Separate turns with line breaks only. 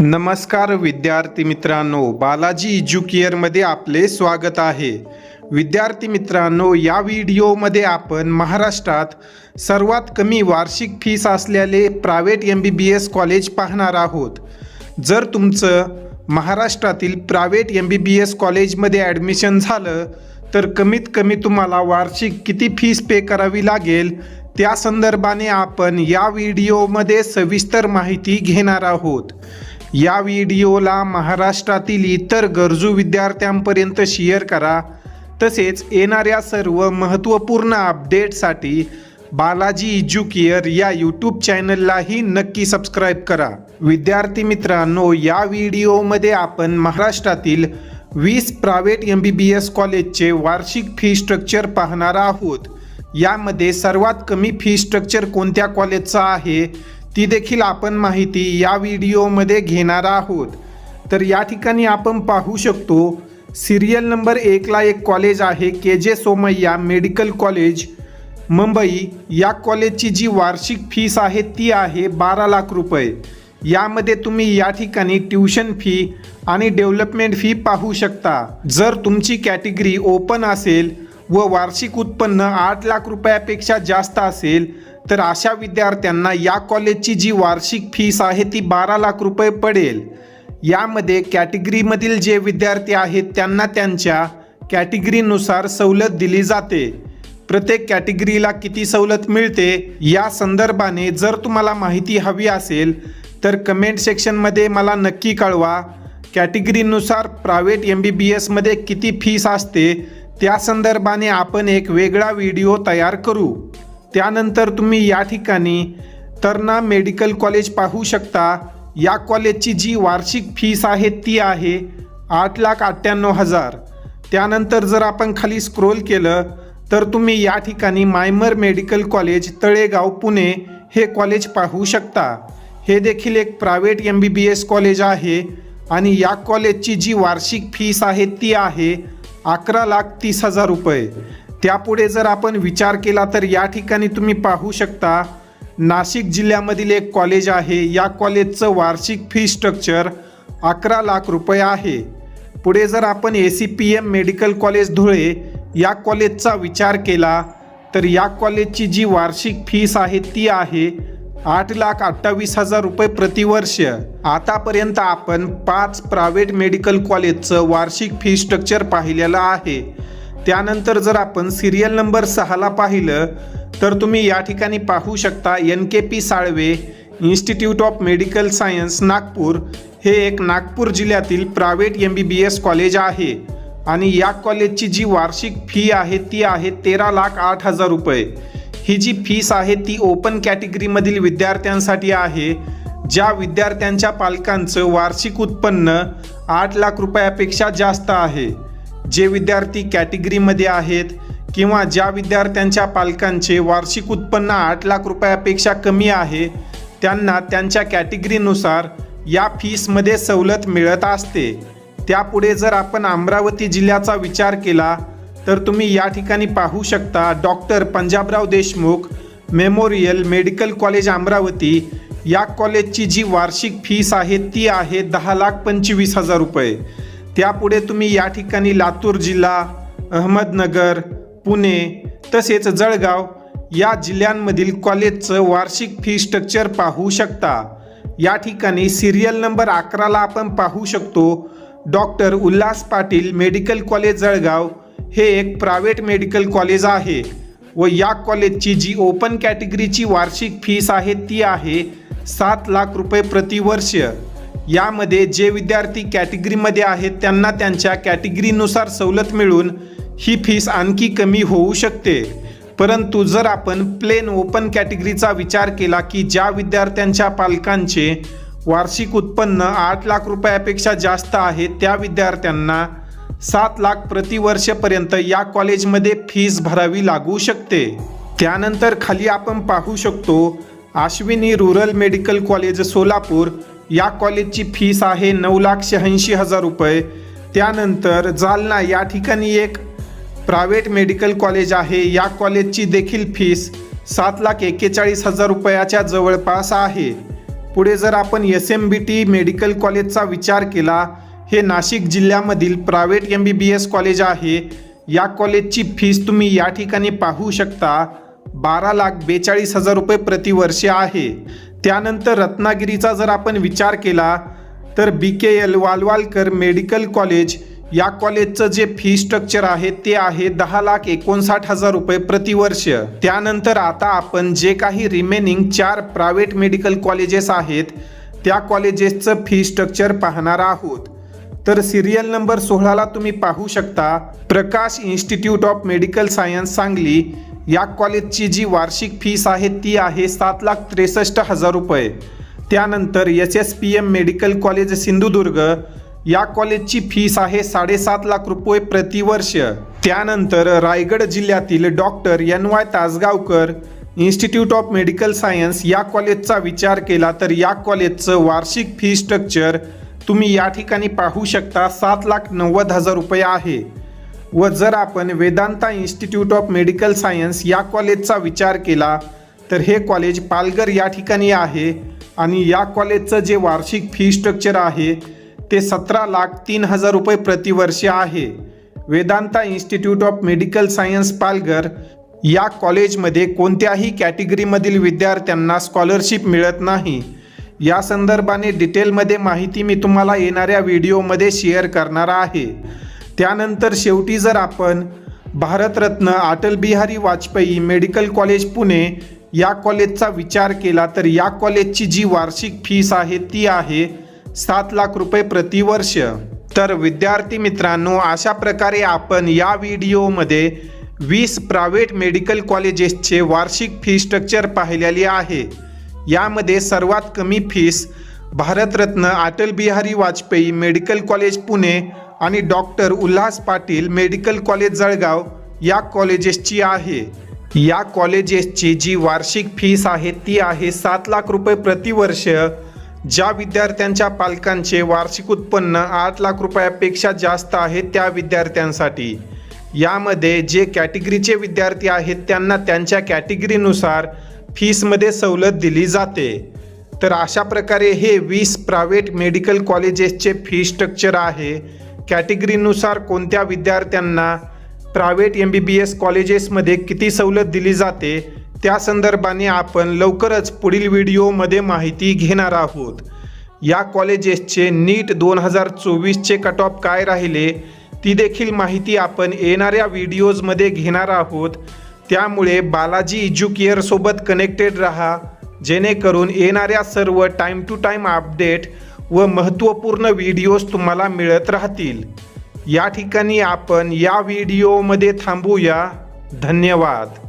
नमस्कार विद्यार्थी मित्रांनो बालाजी एज्युकेअरमध्ये आपले स्वागत आहे. विद्यार्थी मित्रांनो या व्हिडिओमध्ये आपण महाराष्ट्रात सर्वात कमी वार्षिक फीस असलेले private M B B S college पाहणार आहोत. जर तुमचं महाराष्ट्रातील private M B B S कॉलेजमध्ये ॲडमिशन झालं तर कमीत कमी तुम्हाला वार्षिक किती फीस पे करावी लागेल? त्या संदर्भाने आपण या व्हिडिओमध्ये सविस्तर माहिती घेणार आहोत. या व्हिडिओला महाराष्ट्रातील इतर गरजू विद्यार्थ्यांपर्यंत शेअर करा. तसेच येणाऱ्या सर्व महत्त्वपूर्ण अपडेटसाठी बालाजी एज्युकेअर या यूट्यूब चॅनललाही नक्की सबस्क्राईब करा. विद्यार्थी मित्रांनो या व्हिडिओमध्ये आपण महाराष्ट्रातील वीस private M B B S कॉलेजचे वार्षिक फी स्ट्रक्चर पाहणार आहोत. यामध्ये सर्वात कमी फी स्ट्रक्चर कोणत्या कॉलेजचा आहे? ती देखील आपण माहिती या व्हिडिओमध्ये घेणार आहोत. तर या ठिकाणी आपण पाहू शकतो सिरियल नंबर एकला एक कॉलेज आहे के जे सोमय्या मेडिकल कॉलेज मुंबई. या कॉलेजची जी वार्षिक फीस आहे ती आहे बारा लाख रुपये. यामध्ये तुम्ही या ठिकाणी ट्युशन फी आणि डेव्हलपमेंट फी पाहू शकता. जर तुमची कॅटेगरी ओपन असेल व वार्षिक उत्पन्न आठ लाख रुपयापेक्षा जास्त असेल तर अशा विद्यार्थ्यांना या कॉलेजची जी वार्षिक फीस आहे ती बारा लाख रुपये पडेल. यामध्ये कॅटेगरीमधील जे विद्यार्थी आहेत त्यांना त्यांच्या कॅटेगरीनुसार सवलत दिली जाते. प्रत्येक कॅटेगरीला किती सवलत मिळते या संदर्भाने जर तुम्हाला माहिती हवी असेल तर कमेंट सेक्शनमध्ये मला नक्की कळवा. कॅटेगरीनुसार प्रायव्हेट एम बी बी एसमध्ये किती फीस असते त्या संदर्भाने आपण एक वेगळा व्हिडिओ तयार करू. त्यानंतर तुम्ही या ठिकाणी तरणा मेडिकल कॉलेज पाहू शकता. या कॉलेजची जी वार्षिक फीस आहे ती आहे आठ लाख अठ्ठ्याण्णव हजार. त्यानंतर जर आपण खाली स्क्रोल केलं तर तुम्ही या ठिकाणी MIMER medical college Talegaon Pune हे कॉलेज पाहू शकता. हे देखील एक private M B B S college आहे आणि या कॉलेजची जी वार्षिक फीस आहे ती आहे अकरा लाख तीस हजार रुपये. त्यापुढे जर आपण विचार केला तर या ठिकाणी तुम्ही पाहू शकता नाशिक जिल्ह्यामधील एक कॉलेज आहे. या कॉलेजचं वार्षिक फी स्ट्रक्चर अकरा लाख रुपये आहे. पुढे जर आपण A C P M medical college Dhule या कॉलेजचा विचार केला तर या कॉलेजची जी वार्षिक फीस आहे ती आहे आठ लाख अठ्ठावीस हजार रुपये प्रतिवर्ष. आतापर्यंत आपण पाच प्रायव्हेट मेडिकल कॉलेजचं वार्षिक फी स्ट्रक्चर पाहिलेलं आहे. त्यानंतर जर आपण सिरियल नंबर सहाला पाहिलं तर तुम्ही या ठिकाणी पाहू शकता N K P Salve institute of medical science Nagpur. हे एक नागपूर जिल्ह्यातील private M B B S college आहे. आणि या कॉलेजची जी वार्षिक फी आहे ती आहे तेरा लाख आठ हजार रुपये. ही जी फीस आहे ती ओपन कॅटेगरीमधील विद्यार्थ्यांसाठी आहे. ज्या विद्यार्थ्यांच्या पालकांचं वार्षिक उत्पन्न आठ लाख रुपयापेक्षा जास्त आहे. जे विद्यार्थी कॅटेगरीमध्ये आहेत किंवा ज्या विद्यार्थ्यांच्या पालकांचे वार्षिक उत्पन्न आठ लाख रुपयापेक्षा कमी आहे त्यांना त्यांच्या कॅटेगरीनुसार या फीसमध्ये सवलत मिळत असते. त्यापुढे जर आपण अमरावती जिल्ह्याचा विचार केला तर तुम्ही या ठिकाणी पाहू शकता doctor Panjabrao Deshmukh memorial medical college Amravati. या कॉलेजची जी वार्षिक फीस आहे ती आहे दहा लाख पंचवीस हजार रुपये. त्यापुढे तुम्ही या ठिकाणी लातूर जिल्हा अहमदनगर पुणे तसेच जळगाव या जिल्ह्यांमधील कॉलेजचं वार्षिक फी स्ट्रक्चर पाहू शकता. या ठिकाणी सिरियल नंबर अकराला आपण पाहू शकतो. Doctor Ulhas Patil medical college Jalgaon हे एक प्रायव्हेट मेडिकल कॉलेज आहे व या कॉलेजची जी ओपन कॅटेगरीची वार्षिक फीस आहे ती आहे सात लाख रुपये प्रतिवर्ष. यामध्ये जे विद्यार्थी कॅटेगरीमध्ये आहेत त्यांना त्यांच्या कॅटेगरीनुसार सवलत मिळून ही फीस आणखी कमी होऊ शकते. परंतु जर आपण प्लेन ओपन कॅटेगरीचा विचार केला की ज्या विद्यार्थ्यांच्या पालकांचे वार्षिक उत्पन्न आठ लाख रुपयापेक्षा जास्त आहे त्या विद्यार्थ्यांना सात लाख प्रतिवर्षपर्यंत या कॉलेजमध्ये फीस भरावी लागू शकते. त्यानंतर खाली आपण पाहू शकतो Ashwini rural medical college Solapur या कॉलेजची फीस आहे नऊ लाख शहाऐंशी हजार रुपये. त्यानंतर जालना या ठिकाणी एक प्रायव्हेट मेडिकल कॉलेज आहे. या कॉलेजची देखील फीस सात लाख एक्केचाळीस हजार रुपयाच्या जवळपास आहे. पुढे जर आपण S M B T medical कॉलेजचा विचार केला हे नाशिक जिल्ह्यामधील private M B B S college आहे. या कॉलेजची फीस तुम्ही या ठिकाणी पाहू शकता. बारा लाख बेचाळीस हजार रुपये प्रतिवर्ष आहे. त्यानंतर रत्नागिरीचा जर आपण विचार केला तर B K L Walwalkar medical college या कॉलेजचं जे फी स्ट्रक्चर आहे ते आहे दहा लाख एकोणसाठ हजार रुपये प्रतिवर्ष. त्यानंतर आता आपण जे काही रिमेनिंग चार प्रायव्हेट मेडिकल कॉलेजेस आहेत त्या कॉलेजेसचं फी स्ट्रक्चर पाहणार आहोत. तर सिरियल नंबर सोळाला तुम्ही पाहू शकता. Prakash institute of medical science Sangli या कॉलेजची जी वार्षिक फीस आहे ती आहे सात लाख त्रेसष्ट हजार रुपये. त्यानंतर S S P M medical college Sindhudurg या कॉलेजची फीस आहे साडेसात लाख रुपये प्रतिवर्ष. त्यानंतर रायगड जिल्ह्यातील doctor N Y Tasgaonkar institute of medical science या कॉलेजचा विचार केला तर या कॉलेजचं वार्षिक फी स्ट्रक्चर तुम्ही या ठिकाणी पाहू शकता सात लाख नव्वद हजार रुपये आहे. व जर आपण Vedanta institute of medical science या कॉलेजचा विचार केला तर हे कॉलेज पालघर या ठिकाणी आहे आणि या कॉलेजचं जे वार्षिक फी स्ट्रक्चर आहे ते सतरा लाख तीन हजार रुपये प्रतिवर्ष आहे. Vedanta institute of medical science Palghar या कॉलेजमध्ये कोणत्याही कॅटेगरीमधील विद्यार्थ्यांना स्कॉलरशिप मिळत नाही. या संदर्भाने डिटेलमध्ये माहिती मी तुम्हाला येणाऱ्या व्हिडिओमध्ये शेअर करणार आहे. त्यानंतर शेवटी जर आपण भारतरत्न अटल बिहारी वाजपेयी मेडिकल कॉलेज पुणे या कॉलेजचा विचार केला तर या कॉलेजची जी वार्षिक फीस आहे ती आहे सात लाख रुपये प्रतिवर्ष. तर विद्यार्थी मित्रांनो अशा प्रकारे आपण या व्हिडिओमध्ये वीस प्रायव्हेट मेडिकल कॉलेजेसचे वार्षिक फी स्ट्रक्चर पाहिलेले आहे. यामध्ये सर्वात कमी fees Bharat Ratna Atal Bihari Vajpayee medical college Pune आणि doctor Ulhas Patil medical college Jalgaon या कॉलेजेसची आहे. या कॉलेजेसची जी वार्षिक फीस आहे ती आहे सात लाख रुपये प्रतिवर्ष. ज्या विद्यार्थ्यांच्या पालकांचे वार्षिक उत्पन्न आठ लाख रुपयापेक्षा जास्त आहे त्या विद्यार्थ्यांसाठी. यामध्ये जे कॅटेगरीचे विद्यार्थी आहेत त्यांना त्यांच्या कॅटेगरीनुसार फीसमध्ये सवलत दिली जाते. तर अशा प्रकारे हे वीस प्रायव्हेट मेडिकल कॉलेजेसचे फी स्ट्रक्चर आहे. कॅटेगरीनुसार कोणत्या विद्यार्थ्यांना private M B B S कॉलेजेसमध्ये किती सवलत दिली जाते त्या संदर्भाने आपण लवकरच पुढील व्हिडिओमध्ये माहिती घेणार आहोत. या कॉलेजेसचे नीट दोन हजार चोवीसचे कट ऑफ काय राहिले ती देखील माहिती आपण येणाऱ्या व्हिडिओजमध्ये घेणार आहोत. त्यामुळे बालाजी इज्युकेअरसोबत कनेक्टेड रहा जेणेकरून येणाऱ्या सर्व टाईम टू टाईम अपडेट व महत्त्वपूर्ण व्हिडिओज तुम्हाला मिळत राहतील. या ठिकाणी आपण या व्हिडिओमध्ये थांबूया. धन्यवाद.